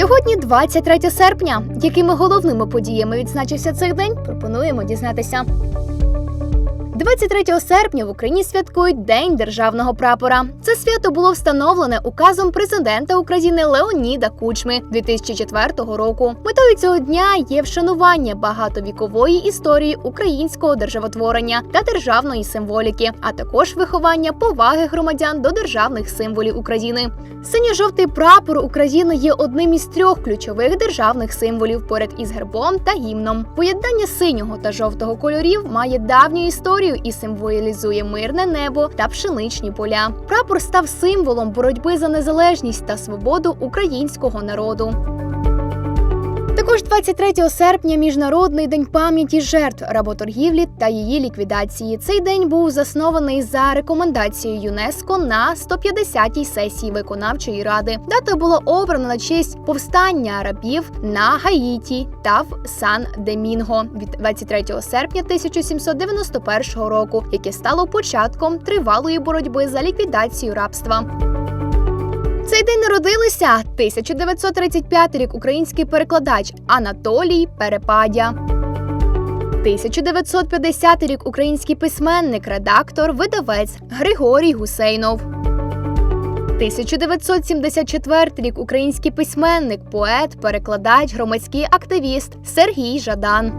Сьогодні 23 серпня. Якими головними подіями відзначився цей день? Пропонуємо дізнатися. 23 серпня в Україні святкують День державного прапора. Це свято було встановлене указом президента України Леоніда Кучми 2004 року. Метою цього дня є вшанування багатовікової історії українського державотворення та державної символіки, а також виховання поваги громадян до державних символів України. Синьо-жовтий прапор України є одним із трьох ключових державних символів поряд із гербом та гімном. Поєднання синього та жовтого кольорів має давню історію і символізує мирне небо та пшеничні поля. Прапор став символом боротьби за незалежність та свободу українського народу. Також 23 серпня міжнародний день пам'яті жертв работоргівлі та її ліквідації. Цей день був заснований за рекомендацією ЮНЕСКО на 150-й сесії виконавчої ради. Дата була обрана на честь повстання рабів на Гаїті та в Сан-Демінго від 23 серпня 1791 року, яке стало початком тривалої боротьби за ліквідацію рабства. Цей день народилися 1935 рік український перекладач Анатолій Перепадя. 1950 рік український письменник, редактор, видавець Григорій Гусейнов. 1974 рік український письменник, поет, перекладач, громадський активіст Сергій Жадан.